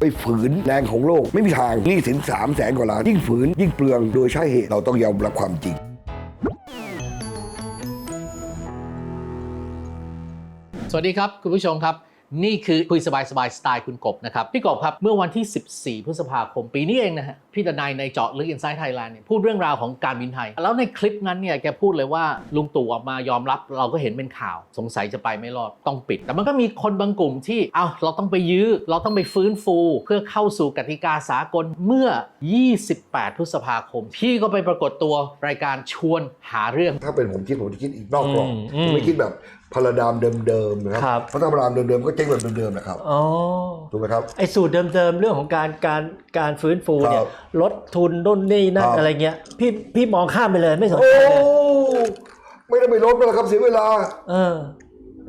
ไปฝืนแรงของโลก ไม่มีทางนี่สินสามแสนกว่าล้าน ยิ่งฝืน ยิ่งเปลืองโดยใช่เหตุเราต้องยอมรับความจริง สวัสดีครับ คุณผู้ชมครับ นี่คือคุยสบายสบายๆสไตล์คุณกบนะครับ พี่กบครับ เมื่อวันที่ 14 พฤษภาคมปีนี้เองนะฮะพี่ดนายในเจาะลึกอินไซต์ไทยแลนด์เนี่ยพูดเรื่องราวของการบินไทย แล้วในคลิปนั้นเนี่ยแกพูดเลยว่าลุงตู่ออกมายอมรับเราก็เห็นเป็นข่าว สงสัยจะไปไม่รอดต้องปิด แต่มันก็มีคนบางกลุ่มที่เอาเราต้องไปยื้อ เราต้องไปฟื้นฟู เพื่อเข้าสู่กติกาสากลเมื่อ 28 พฤษภาคม พี่ก็ไปปรากฏตัวรายการชวนหาเรื่อง ถ้าเป็นผมคิดผมจะคิดอีกนอกกรอบอืมอืมจะไม่คิดแบบ พาราดามเดิมๆนะคครัรับ เพราะถ้าพาราดามเดิมๆก็เจ๊งแบบเดิมๆนะครับอ๋อ ถูกไหมครับ ไอ้สูตรเดิมๆ เรื่องของการการการฟื้นฟูเนี่ครัยบลดทุนนู่นนี่นั่คนรับ อะไรเงี้ยพี่พี่มองข้ามไปเลยไม่สนโอ้ ใจเลยไม่ได้ไปลดมันหรอกครับเสียเวลาเออ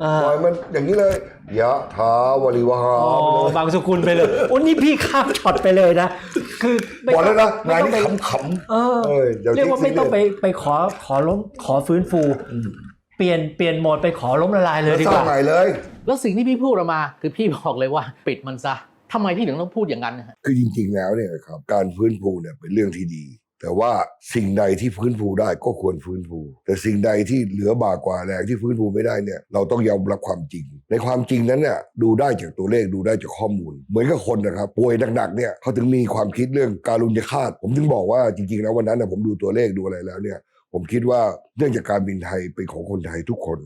อ่าปล่อยมันอย่างนี้เลยยะถาวริวหาอ๋อไปเลยบางสกุลไปเลยโอ้นี่พี่ข้ามช็อตไปเลยนะ คือไม่บอกแล้วนะไม่งานต้องนี้ไปขำๆเออเอออย่าเรียกว่าคิดไม่ต้องไปซีเรียสไปขอขอล้มขอฟื้นฟู เปลี่ยนเปลี่ยนโหมดไปขอล้มละลายเลยดีสกร้างว่า ใหม่เลย แล้วสิ่งที่พี่พูดออกมาคือพี่บอกเลยว่าปิดมันซะทำไมพี่ถึงต้องพูดอย่างนั้นนะฮะ คือจริงๆแล้วเนี่ยนะครับการฟื้นฟูเนี่ยเป็นเรื่องที่ดี แต่ว่าสิ่งใดที่ฟื้นฟูได้ก็ควรฟื้นฟู แต่สิ่งใดที่เหลือบากกว่าแรงที่ฟื้นฟูไม่ได้เนี่ยเราต้องยอมรับความจริง ในความจริงนั้นเนี่ยดูได้จากตัวเลขดูได้จากข้อมูล เหมือนกับคนนะครับป่วยหนักๆเนี่ยเขาถึงมีความคิดเรื่องการุญยฆาตผมถึงบอกว่าจริงๆแล้ววันนั้นนะผมดูตัวเลขดูอะไรแล้วเนี่ย ผมคิดว่าเนื่องจากการบินไทยเป็นของคนไทยทุกคน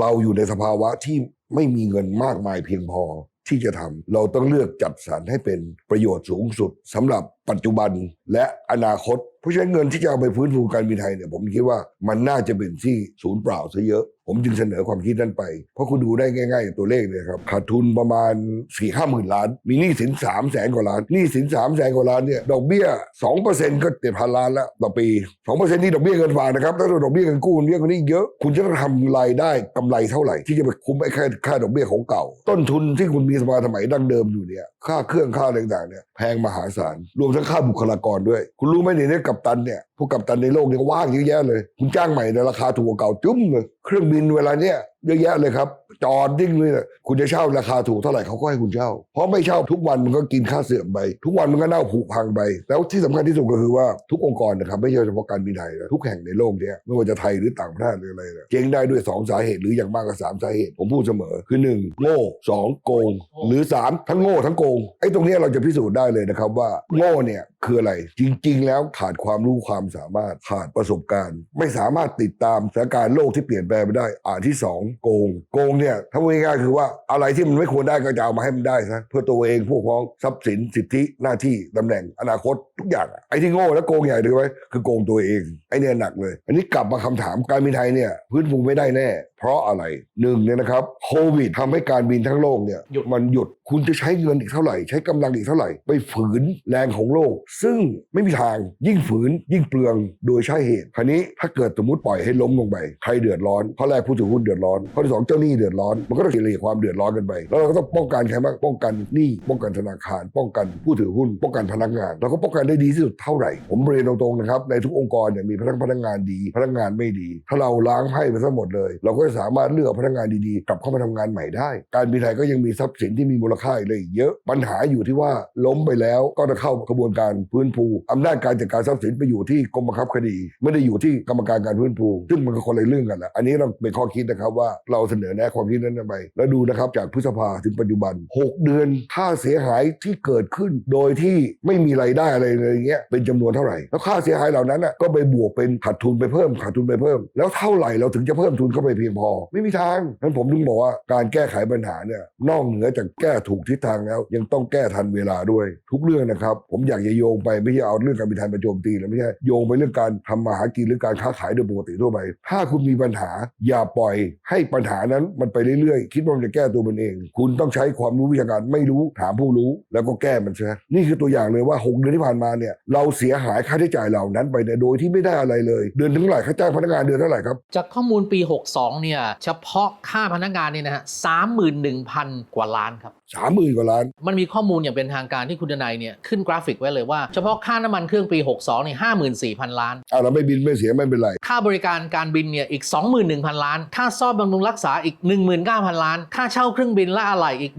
เราอยู่ในสภาวะที่ไม่มีเงินมากมายเพียงพอที่จะทำเราต้องเลือกจัดสรรให้เป็นประโยชน์สูงสุดสำหรับปัจจุบันและอนาคต เพราะฉะนั้นเงินที่จะเอาไปฟื้นฟูการบินไทยเนี่ยผมคิดว่ามันน่าจะเป็นที่ศูนย์เปล่าซะเยอะ ผมจึงเสนอความคิดนั้นไป เพราะคุณดูได้ง่ายๆ ตัวเลขเลยครับขาดทุนประมาณ4ี่ห้าหมื่นล้าน มีหนี้สิน3ามแสนกว่าล้านหนี้สิน3ามแสนกว่าล้านเนี่ยดอกเบี้ย 2%ก็เจ็ดพันล้านแล้วต่อปี 2%นี่ดอกเบี้ยเงินฝากนะครับถ้าดอกเบี้ยเงินกู้มันเยกว่านี้เยอะคุณจะต้องทำรายได้กำไรเท่าไหร่ ที่จะไปคุ้มไอ้ค่าค่าดอกเบี้ยของเก่า ต้นทุนที่คุณมีสมาสมัยดั้งเดิมอยู่เนี่ยค่าเครื่องค่าอะไรต่างๆเนี่ยแพงมหาศาลรวมทั้งค่าบุคลากรด้วย คุณรู้ไหมเนี่ยเนี่ยกัปตันเนี่ยพวกกับตันในโลกนี่ยว่างเยอะแยะเลย คุณจ้างใหม่ในราคาถูกกว่าเก่าจุ้มเลย เครื่องบินเวลาเนี้ย เยอะแยะเลยครับ จอดดิ้งเลยนะคุณจะเช่าราคาถูกเท่าไหร่เขาก็ให้คุณเช่า เพราะไม่เช่าทุกวันมันก็กินค่าเสื่อมไป ทุกวันมันก็เน่าผุพังไป แล้วที่สำคัญที่สุดก็คือว่าทุกองค์กรนะครับไม่ใช่เฉพาะการบินไทยนะทุกแห่งในโลกเนี้ยไม่ว่าจะไทยหรือต่างประเทศหรืออะไรนะเจ๊งได้ด้วยสองสาเหตุหรืออย่างมากก็สามสาเหตุ ผมพูดเสมอคือหนึ่งโง่สองโกง หรือสามทั้งโง่ทั้งโกงไอ้ตรงนี้เราจะพิสูจน์ได้เลยนะครับว่าโง่เนี่ยคืออะไร จริง ๆ แล้วขาดความรู้ความสามารถขาดประสบการณ์ ไม่สามารถติดตามสถานการณ์โลกที่เปลี่ยนแปลงไปได้อ่านที่สองโกง โกงเนี่ยถ้าพูดง่ายๆคือว่าอะไรที่มันไม่ควรได้ก็จะเอามาให้มันได้ซะเพื่อตัวเองพวกพ้องทรัพย์สินสิทธิหน้าที่ตำแหน่งอนาคตทุกอย่างไอ้ที่โง่และโกงใหญ่เลยไหมคือโกงตัวเองไอ้เนี่ยหนักเลย อันนี้กลับมาคำถามการบินไทยเนี่ยพื้นฟูไม่ได้แน่ เพราะอะไรหนึ่งเนี่ยนะครับโควิดทำให้การบินทั้งโลกเนี่ยหยุด มันหยุดคุณจะใช้เงินอีกเท่าไหร่ ใช้กำลังอีกเท่าไหร่ ไปฝืนแรงของโลก ซึ่งไม่มีทางยิ่งฝืนยิ่งเปลืองโดยใช่เหตุคราวนี้ถ้าเกิดสมมติปล่อยให้ล้มลงไปใครเดือดร้อนข้อแรกผู้ถือหุ้นเดือดร้อนข้อที่สองเจ้าหนี้เดือดร้อนมันก็ต้องเฉลี่ยความเดือดร้อนกันไปแล้วเราก็ต้องป้องกันใครบ้างป้องกันหนี้ป้องกันธนาคาร ป้องกันผู้ถือหุ้น ป้องกันพนักงานเราก็ป้องกันได้ดีที่สุดเท่าไหร่ ผมเรียนตรงๆนะครับในทุกองค์กรเนี่ยมีพนักพนักงานดี พนักงานไม่ดี ถ้าเราล้างไพ่ไปทั้งหมดเลย เราก็จะสามารถเลือกพนักงานดีๆ กลับเข้ามาทำงานใหม่ได้ การบินไทยก็ยังมีทรัพย์สินที่มีมูลค่าอีกเลยเยอะ ปัญหาอยู่ที่ว่าล้มไปแล้วก็จะเข้ากระบวนการฟื้นฟูอำนาจการจัดการทรัพย์สินไปอยู่ที่กรมบังคับคดี ไม่ได้อยู่ที่กรรมการการฟื้นฟูซึ่งมันก็คนละเรื่องกันละอันนี้เราเป็นข้อคิดนะครับว่าเราเสนอแนะความคิดนั้นไปแล้วดูนะครับจากพฤษภาถึงปัจจุบัน 6 เดือนค่าเสียหายที่เกิดขึ้น โดยที่ไม่มีรายได้อะไรเลยอย่างเงี้ยเป็นจำนวนเท่าไหร่ แล้วค่าเสียหายเหล่านั้นน่ะก็ไปบวกเป็นขาดทุนไปเพิ่มขาดทุนไปเพิ่ม แล้วเท่าไหร่เราถึงจะเพิ่มทุนเข้าไปเพียงพอ ไม่มีทางนั้นผมถึงบอกว่าการแก้ไขปัญหาเนี่ยนอกเหนือจากแก้ถูกทิศทางแล้ว ยังต้องแก้ทันเวลาด้วย ทุกเรื่องนะครับ ผมอยากจะโยงไปไม่ใช่เอาเรื่องการบินไทยมาโจมตีแล้วไม่ใช่โยงไปเรื่องการทำมาหากินหรือการค้าขายโดยปกติทั่วไป ถ้าคุณมีปัญหาอย่าปล่อยให้ปัญหานั้นมันไปเรื่อยๆ คิดว่ามันจะแก้ตัวมันเอง คุณต้องใช้ความรู้วิชาการไม่รู้ถามผู้รู้ แล้วก็แก้มันซะนี่คือตัวอย่างเลยว่า 6 เดือนที่ผ่านมาเนี่ยเราเสียหายค่าใช้จ่ายเหล่านั้นไปเนี่ยโดยที่ไม่ได้อะไรเลย เดือนเท่าไหร่ค่าจ้างพนักงานเดือนเท่าไหร่ครับจากข้อมูลปี 62เนี่ยเฉพาะค่าพนักงานเนี่ยนะฮะสามหมื่นหนึ่งพันกว่าล้านครับ สามหมื่นกว่าล้าน มันมีข้อมูลอย่างเป็นทางการที่คุณดนายเนี่ยขึ้นกราฟิกไว้เลยว่าเฉพาะค่าน้ำมันเครื่องปี 62เนี่ยห้าหมื่นสี่พันล้านอ่าเราไม่บินไม่เสียไม่เป็นไร ค่าบริการการบินเนี่ยอีก 21,000 ล้าน ค่าซ่อมบำรุงรักษาอีก 19,000 ล้าน ค่าเช่าเครื่องบินและอะไหล่อีก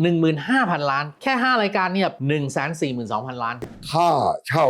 15,000 ล้าน แค่ 5 รายการเนี่ย142,000 ล้าน ค่าเช่า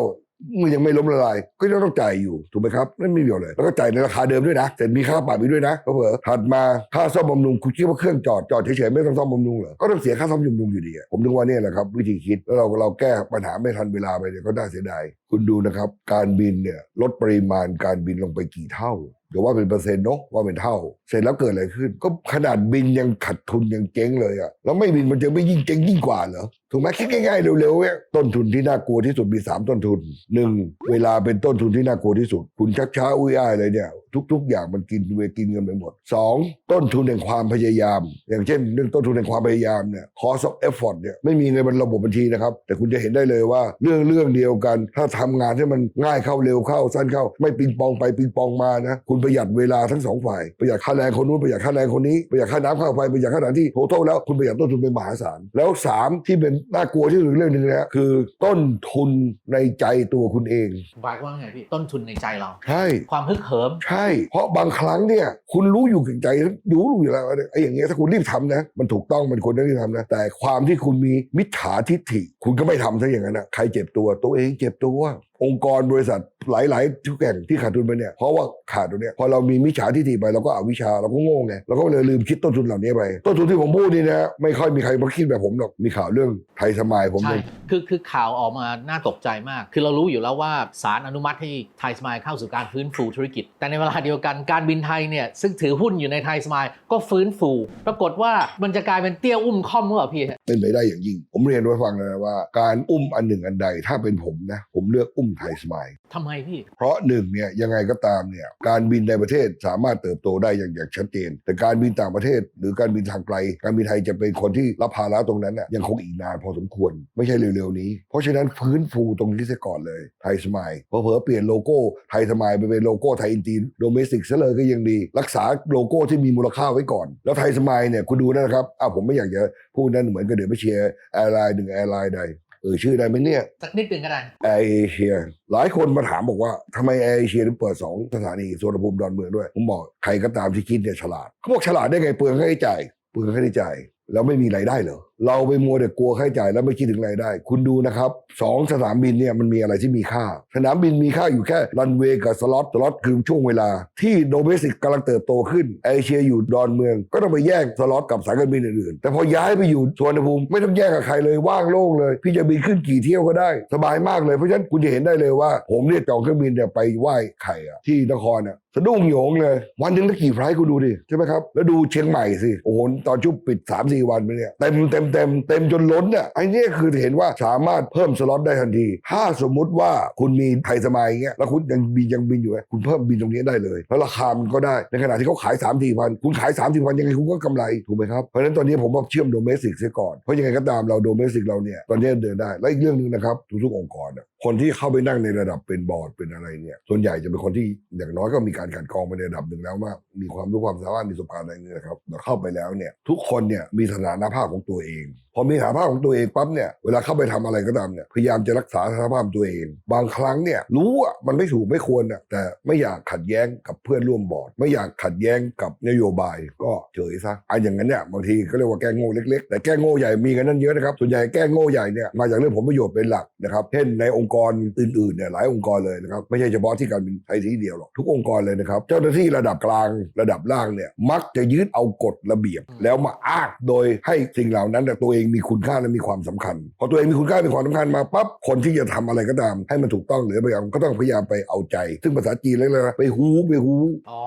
มันยังไม่ล้มละลายก็ยังต้องจ่ายอยู่ถูกไหมครับนั่นไม่มีประโยชน์เลยแล้วก็จ่ายในราคาเดิมด้วยนะแต่มีค่าปรับไปด้วยนะเผลอถัดมาค่าซ่อมบำรุงคุณคิดว่าเครื่องจอดจอดเฉยๆไม่ต้องซ่อมบำรุงเหรอก็ต้องเสียค่าซ่อมบำรุงอยู่ดีผมถึงว่านี่แหละครับวิธีคิดแล้วเราเราแก้ปัญหาไม่ทันเวลาไปเนี่ยก็น่าเสียดายคุณดูนะครับ การบินเนี่ยลดปริมาณการบินลงไปกี่เท่าเดี๋ยวว่าเป็นเปอร์เซ็นต์เนาะว่าเป็นเท่า เสร็จแล้วเกิดอะไรขึ้น ก็ขนาดบินยังขาดทุนยังเจ๊งเลยอะแล้วไม่บินมันจะไม่ยิ่งเจ๊งยิ่งกว่าเหรอถูกไหมคิดง่ายๆเร็วๆเนี่ยต้นทุนที่น่ากลัวที่สุดมีสามต้นทุนหนึ่งเวลาเป็นต้นทุนที่น่ากลัวที่สุด คุณชักช้าอุ้ยอ้ายเลยเนี่ยทุก ๆ อย่างมันกินเวกินเงินไปหมดสองต้นทุนแห่งความพยายาม อย่างเช่นเรื่องต้นทุนแห่งความพยายามเนี่ย cost of effort เนี่ยไม่มีในระบบบัญชีนะครับ แต่คุณจะเห็นได้เลยว่าเรื่องเรื่องเดียวกัน ถ้าทำงานให้มันง่ายเข้าเร็วเข้าสั้นเข้า ไม่ปิงปองไปปิงปองมานะคุณประหยัดเวลาทั้งสองฝ่ายประหยัดค่าแรงคนนู้นประหยัดค่าแรงคนนี้ประหยัดค่าน้ำค่าไฟประหยัดค่าสถานที่โททแล้วคุณประหยัดต้นทุนเป็นมหาศาลแล้วสามที่เป็นน่ากลัวที่สุดเรื่องหนึงนะคือต้นทุนในใจตัวคุณเองบายว่าไงพี่ต้นทุนในใจเรา ใช่ ความฮึกเหิม ใช่ เพราะบางครั้งเนี่ยคุณรู้อยู่กับใจรู้อยู่แล้วว่าไอ้อย่างเงี้ยถ้าคุณรีบทำนะ มันถูกต้องมันควรจะรีบทำนะ แต่ความที่คุณมีมิจฉาทิฐิ คุณก็ไม่ทำซะอย่างนั้นนะใครเจ็บตัวตัวเองเจ็บตัวองค์กรบริษัทหลายๆทุกแห่งที่ขาดทุนไปเนี่ยเพราะว่าขาดตัวเนี้ยพอเรามีมิจฉาทิฐิไปเราก็อวิชชาเราก็โง่ไงเราก็เลยลืมคิดต้นทุนเหล่านี้ไปต้นทุนที่ผมพูดนี่นะไม่ค่อยมีใครมาคิดแบบผมหรอกมีข่าวเรื่องไทยสมายผมใช่เลยคือคือข่าวออกมาน่าตกใจมาก คือเรารู้อยู่แล้วว่าศาลอนุมัติให้ไทยสมายเข้าสู่การฟื้นฟูธุรกิจ แต่ในเวลาเดียวกันการบินไทยเนี่ยซึ่งถือหุ้นอยู่ในไทยสมายก็ฟื้นฟู ปรากฏว่ามันจะกลายเป็นเตี้ยอุ้มค่อมหรือเปล่าพี่เป็นไปได้อย่างยิ่ง ผมเรียนไว้ฟังเลยนะว่าการอุ้มอันหนึ่งอันใดถ้าเป็นผมนะผมเลือกอุ้มไทยสมายทำไมพี่ เพราะหนึ่งเนี่ยยังไงก็ตามเนี่ยการบินในประเทศสามารถเติบโตได้อย่างอย่างชัดเจน แต่การบินต่างประเทศ หรือการบินทางไกล การบินไทยจะเป็นคนที่รับภาระตรงนั้นน่ะยังคงอีกนานพอสมควรไม่ใช่เร็วๆนี้ เพราะฉะนั้นฟื้นฟูตรงนี้เสียก่อนเลยไทยสมายเผลอๆเปลี่ยนโลโก้ไทยสมายไปเป็นโลโก้ไทยอินทีโดเมสิกซะเลยก็ยังดี รักษาโลโก้ที่มีมูลค่าไว้ก่อน แล้วไทยสมายเนี่ยคุณดูนะครับอ้าวผมไม่อยากจะพูดนั่นเหมือนกับเดี๋ยวไปเชียร์แอร์ไลน์หนึ่งแอร์ไลน์ใด เออชื่อได้ไหมเนี่ยสักนิดหนึ่งก็ได้ แอร์เอเชียหลายคนมาถามบอกว่าทำไมแอร์เอเชียถึงเปิดสองสถานีสวนภูมิดอนเมืองด้วย ผมบอกใครก็ตามที่คิดเนี่ยฉลาดเขาบอกฉลาดได้ไงเปลืองค่าใช้จ่ายเปลืองค่าใช้จ่าย แล้วไม่มีรายได้เหรอเราไปมัวแต่กลัวค่าใช้จ่ายแล้วไม่คิดถึงรายได้ คุณดูนะครับสองสนามบินเนี่ยมันมีอะไรที่มีค่า สนามบินมีค่าอยู่แค่รันเวย์กับสล็อตสล็อตคือช่วงเวลา ที่โดเมสิกกำลังเติบโตขึ้นเอเชียอยู่ดอนเมือง ก็ต้องไปแย่งสล็อตกับสายการบินอื่นๆ แต่พอย้ายไปอยู่สวนภูมิไม่ต้องแย่งกับใครเลยว่างโล่งเลย พี่จะบินขึ้นกี่เที่ยวก็ได้ สบายมากเลยเพราะฉะนั้นคุณจะเห็นได้เลยว่า ผมเนี่ยจองเครื่องบินเนี่ยไปไหว้ไข่อะที่นครอะสะดุ้งโยงเลย วันหนึ่งได้กี่ไฟล์คุณดูดิใช่ไหมครับแล้วดูเชียงใหม่สิโอ้โหตอนชุบปิด3 4วันไปเนี่ยเต็มเต็มเต็มเต็มจนล้นเนี่ยไอ้เนี่ยคือเห็นว่าสามารถเพิ่มสล็อตได้ทันที ถ้าสมมุติว่าคุณมีไทยสมัยอย่างเงี้ยแล้วคุณยังบินยังบินอยู่คุณเพิ่มบินตรงนี้ได้เลย แล้วราคามันก็ได้ในขณะที่เขาขาย3 4มสี่พันคุณขาย3 4มสี่พันยังไงคุณก็กำไรถูกไหมครับเพราะฉะนั้นตอนนี้ผมว่าเชื่อมโดเมสิกเสียก่อนเพราะยังไงก็ตามเราโดเมสิกเราเนี่ยตอนนี้เดินได้และอีกเรื่องหนึ่งนะครับทุกๆองค์กรคนที่เข้าไปนั่งในระดับเป็นบอร์ดเป็นอะไรเนี่ยส่วนใหญ่จะเป็นคนที่อย่างน้อยก็มีการกันกองไปในระดับหนึ่งแล้วว่ามีความรู้ความสามารถมีประสบการณ์อะไรเนี่ยครับเราเข้าไปแล้วเนี่ยทุกคนเนี่ยมีสถานภาพของตัวเอง พอมีสถานภาพของตัวเองปั๊บเนี่ยเวลาเข้าไปทำอะไรก็ตามเนี่ยพยายามจะรักษาสถานภาพตัวเอง บางครั้งเนี่ยรู้อะมันไม่ถูกไม่ควรอะแต่ไม่อยากขัดแย้งกับเพื่อนร่วมบอร์ด ไม่อยากขัดแย้งกับนโยบายก็เฉยซะอันอย่างนั้นเนี่ยบางทีก็เรียกว่าแก้โง่เล็กๆ แต่แก้โง่ใหญ่มีกันนั่นเยอะนะครับส่วนใหญ่แก้โง่ใหญ่เนี่ยมาจากเรื่องผลประโยชน์เป็นหลักนะครับเช่นในองค์กรอื่นๆเนี่ยหลายองค์กรเลยนะครับไม่ใช่เฉพาะที่การบินไทยที่เดียวหรอกทุกองค์กรเลยนะครับเจ้าหน้าที่ระดับกลางระดับล่างเนี่ยมักจะยึดเอากฎระเบียบแล้วมาอ้างโดยให้สิ่งเหล่านั้นเนี่ยตัวเองมีคุณค่าและมีความสำคัญ พอตัวเองมีคุณค่ามีความสำคัญมาปั๊บคนที่จะทำอะไรก็ตาม ให้มันถูกต้องหรือพยายามก็ต้องพยายามไปเอาใจ ซึ่งภาษาจีนเรียกอะไรนะไปฮูไปฮูอ๋อ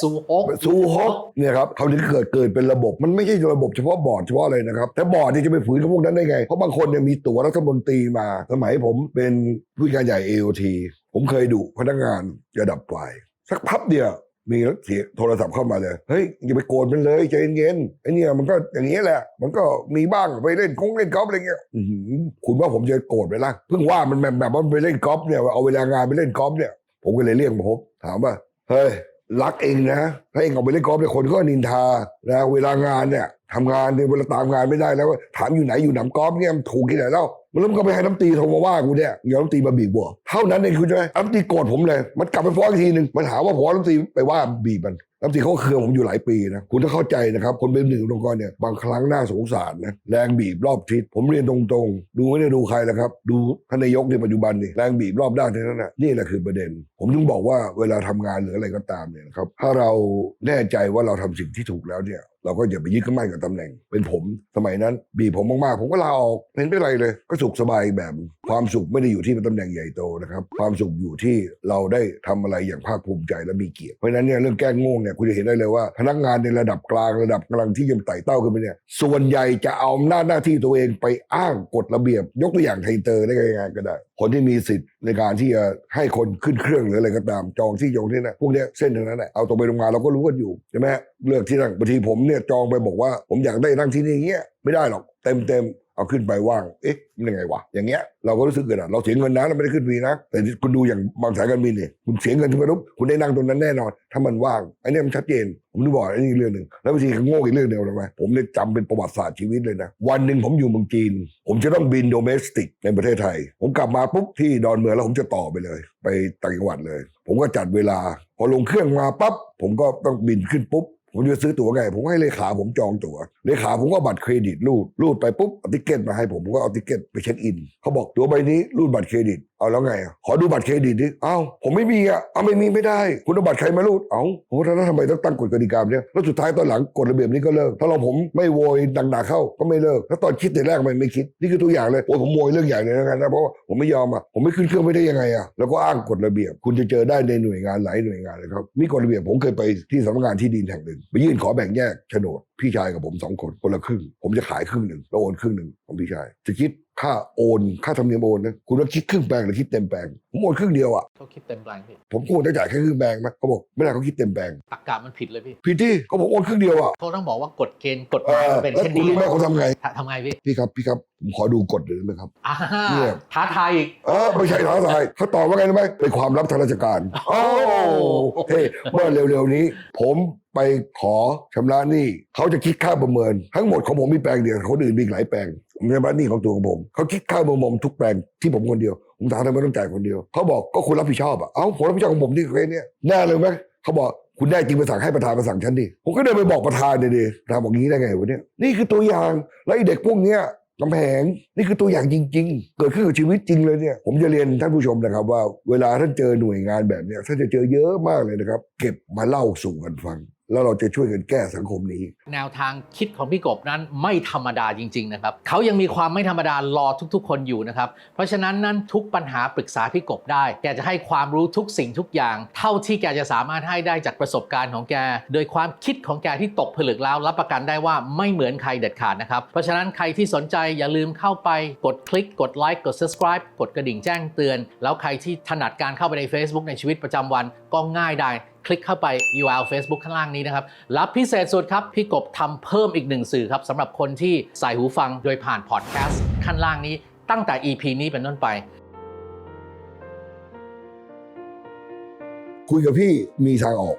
ซูฮกซูฮอกเนี่ยครับเขาถึงเกิดเกิดเป็นระบบมันไม่ใช่ระบบเฉพาะบอร์ดเฉพาะอะไรนะครับแต่บอร์ดเนี่ยจะไปฝืนกับพวกนั้นได้ไงเพราะบางคนเนี่ยมีตั๋วรัฐมนตรีมาสมัยผมเป็นผู้การใหญ่ AOT ผมเคยดุพนักงานระดับปลายสักพับเดียว มีเสียงโทรศัพท์เข้ามาเลยเฮ้ยอย่าไปโกรธมันเลยใจเย็นๆไอ้เนี่ยมันก็อย่างนี้แหละ มันก็มีบ้างไปเล่นคงเล่นกอล์ฟอะไรเงี้ยคุณว่าผมจะโกรธไปล่ะเพิ่งว่ามันแบบแบบว่ามันไปเล่นกอล์ฟเนี่ยเอาเวลางานไปเล่นกอล์ฟเนี่ย ผมก็เลยเรียกมาพบถามว่าเฮ้ยรักเองนะถ้าเองออกไปเล่นกอล์ฟเนี่ยคนก็นินทาแล้วเวลางานเนี่ย ทำงานเนี่ยเวลาตามงานไม่ได้แล้วถามอยู่ไหนอยู่หนำกอล์ฟเนี่ยถูกที่ไหนแล้วมันแล้วมันก็ไปให้น้ำตีโทรมาว่ากูเนี่ยเดี๋ยวน้ำตีมาบีบบัวเท่านั้นเองคุณใช่ไหมน้ำตีโกรธผมเลย มันกลับไปฟ้องอีกทีหนึ่งมันหาว่าผมน้ำตีไปว่าบีบมันน้ำตีเขาก็เคืองผมอยู่หลายปีนะคุณต้องเข้าใจนะครับ คนเป็นหนึ่งองค์กรเนี่ยบางครั้งน่าสงสารนะแรงบีบรอบทิศผมเรียนตรงๆ ดูไม่ได้ดูใครแล้วครับ ดูท่านนายกในปัจจุบันนี่แรงบีบรอบด้านเท่านั้นนะนี่แหละคือประเด็น ผมถึงบอกว่าเวลาทำงานหรืออะไรก็ตามเนี่ยนะครับถ้าเราแน่ใจว่าเราทำสิ่งที่ถูกแล้วเนี่ย เราก็อย่าไปยึดมั่นกับตำแหน่ง เป็นผมสมัยนั้น บีบผมมากๆ ผมก็ลาออกเห็นเป็นไรเลย ก็สุขสบายแบบความสุขไม่ได้อยู่ที่เป็นตำแหน่งใหญ่โตนะครับ ความสุขอยู่ที่เราได้ทำอะไรอย่างภาคภูมิใจและมีเกียรติเพราะฉะนั้นเนี่ยเรื่องแก้งงเนี่ยคุณจะเห็นได้เลยว่า พนักงานในระดับกลางระดับกำลังที่ยังไต่เต้าขึ้นไปเนี่ยส่วนใหญ่จะเอาอำนาหน้าที่ตัวเองไปอ้างกฎระเบียบ ยกตัวอย่างไทเตอร์ได้ง่ายๆก็ได้ คนที่มีสิทธิ์ในการที่จะให้คนขึ้นเครื่องหรืออะไรก็ตามจองที่จองที่นั่นพวกนี้เส้นทางนั้นแหละเอาตรงไปตรงมาเราก็รู้กันอยู่ใช่ไหมเลือกที่นั่งบางทีผมเนี่ยจองไปบอกว่า ผมอยากได้นั่งที่นี่เงี้ยไม่ได้หรอกเต็มเต็มเอาขึ้นไปว่าง เอ๊ะมันยังไงวะ อย่างเงี้ย เราก็รู้สึกเกิดอะเราเสียเงินนะเราไม่ได้ขึ้นฟรีนะ แต่คุณดูอย่างบางสายการบินเนี่ยคุณเสียเงินทุกปุ๊บคุณได้นั่งตรงนั้นแน่นอน ถ้ามันว่าง ไอันเนี้ยมันชัดเจน ผมนึกบอกอันนี้อีกเรื่องหนึ่ง แล้ววิธีก็โง่อีกเรื่องเดียวเลยไหมผมเนี่ยจำเป็นประวัติศาสตร์ชีวิตเลยนะ วันหนึ่งผมอยู่เมืองจีน ผมจะต้องบินโดเมสติกในประเทศไทย ผมกลับมาปุ๊บที่ดอนเมืองแล้วผมจะต่อไปเลย ไปต่างจังหวัดเลย ผมก็จัดเวลา พอลงเครื่องมาปั๊บผมก็ต้องบินขึ้นปุ๊บ ผมจะซื้อตั๋วไง ผมให้เลขาผมจองตั๋วเลขาผมก็บัตรเครดิตรูดรูดไปปุ๊บเอาติเกตมาให้ผมผมก็เอาติเกตไปเช็คอินเขาบอกตั๋วใบนี้รูดบัตรเครดิตเอาแล้วไงอะขอดูบัตรเครดิตดิเอ้าผมไม่มีอะเอาไม่มีไม่ได้ คุณเอาบัตรใครมารูดเอ้าโอ้แล้วทำไมต้องตั้งกฎกติกาเนี่ยแล้วสุดท้ายตอนหลังกฎระเบียบนี้ก็เลิกถ้าเราผมไม่โวยดังๆเข้าก็ไม่เลิกแล้วตอนคิดแต่แรกทำไมไม่คิดนี่คือตัวอย่างเลยโอ้ยผมโวยเรื่องใหญ่เลยนะกันนะเพราะว่าผมไม่ยอมอะผมไม่ขึ้นเครื่องไม่ได้ยังไงอะแล้วก็อ้างกฎระเบียบ คุณจะเจอได้ในหน่วยงานหลายหน่วยงานเลยครับมีกฎระเบียบผมเคยไปที่สำนักงานที่ดินแห่งหนึ่งไปยื่นขอแบ่งแยกโฉนดพี่ชายกับผมสองคนคนละครึ่ง ผมจะขายครึ่งหนึ่งแล้วโอนครึ่งหนึ่งของพี่ชายจะคิด ค่าโอนค่าธรรมเนียมโอนนะคุณว่าคิดครึ่งแปลงหรือคิดเต็มแปลงผมโอนครึ่งเดียวอะเขาคิดเต็มแปลงพี่ผมควรจะจ่ายแค่ครึ่งแปลงไหมเขาบอกไม่ได้เขาคิดเต็มแปลงตักกะมันผิดเลยพี่พี่ที่เขาบอกโอนครึ่งเดียวอะเขาต้องบอกว่ากฎเกณฑ์กฎหเอมายอมันเป็นแล้วเช่นคุณนี้รู้ไหมเขาทำไงทำไงพี่พี่ครับพี่ครับผมขอดูกฎหน่อยได้ไหมครับอ่าเนี่ยท้าทายอีกเออไม่ใช่ท้าทายเขาตอบว่าไงรู้ไหมเป็นความลับทางราชการโอ้เฮ้เมื่อเร็วๆนี้ ผม ไปขอชำระหนี้เขาจะคิดค่าประเมิน ทั้งหมดของผมมีแปลงเดียวคนอื่นมีหลายแปลงผมชำระหนี้ของตัวของผมเขาคิดค่าประเมินทุกแปลงที่ผมคนเดียวผมถามทำไมต้องจ่ายคนเดียวเขาบอกก็คุณรับผิดชอบอะเอ้าผมรับผิดชอบของผมที่เคสเนี้ยแน่เลยไหมเขาบอกคุณได้จริงไปสั่งให้ประธานมาสั่งฉันดิผมก็เดินไปบอกประธานเลยดิประธานบอกงี้ได้ไงวะเนี่ยนี่คือตัวอย่างแล้วไอ้เด็กพวกเนี้ยกำแพงนี่คือตัวอย่างจริง ๆ เกิดขึ้นกับชีวิตจริงเลยเนี่ย ผมจะเรียนท่านผู้ชมนะครับ ว่าเวลาท่านเจอหน่วยงานแบบเนี้ยท่านจะเจอเยอะมากเลยนะครับ เก็บมาเล่าสู่กันฟัง แล้วเราจะช่วยกันแก้สังคมนี้ แนวทางคิดของพี่กบนั้นไม่ธรรมดาจริง ๆ นะครับ เขายังมีความไม่ธรรมดารอทุกๆ คนอยู่นะครับ เพราะฉะนั้นนั้นทุกปัญหาปรึกษาพี่กบได้ แกจะให้ความรู้ทุกสิ่งทุกอย่าง เท่าที่แกจะสามารถให้ได้จากประสบการณ์ของแก โดยความคิดของแกที่ตกผลึกแล้วรับประกันได้ว่าไม่เหมือนใครเด็ดขาดนะครับ เพราะฉะนั้นใครที่สนใจอย่าลืมเข้าไปกดคลิก กดไลค์กด subscribe กดกระดิ่งแจ้งเตือน แล้วใครที่ถนัดการเข้าไปใน Facebook ในชีวิตประจำวันก็ง่ายได้ คลิกเข้าไป URL Facebook ข้างล่างนี้นะครับ รับพิเศษสุดครับ พี่กบทำเพิ่มอีกหนึ่งสื่อครับสำหรับคนที่ใส่หูฟังโดยผ่านพอดแคสต์ขั้นล่างนี้ตั้งแต่ EP นี้เป็นต้นไป คุยกับพี่มีทางออก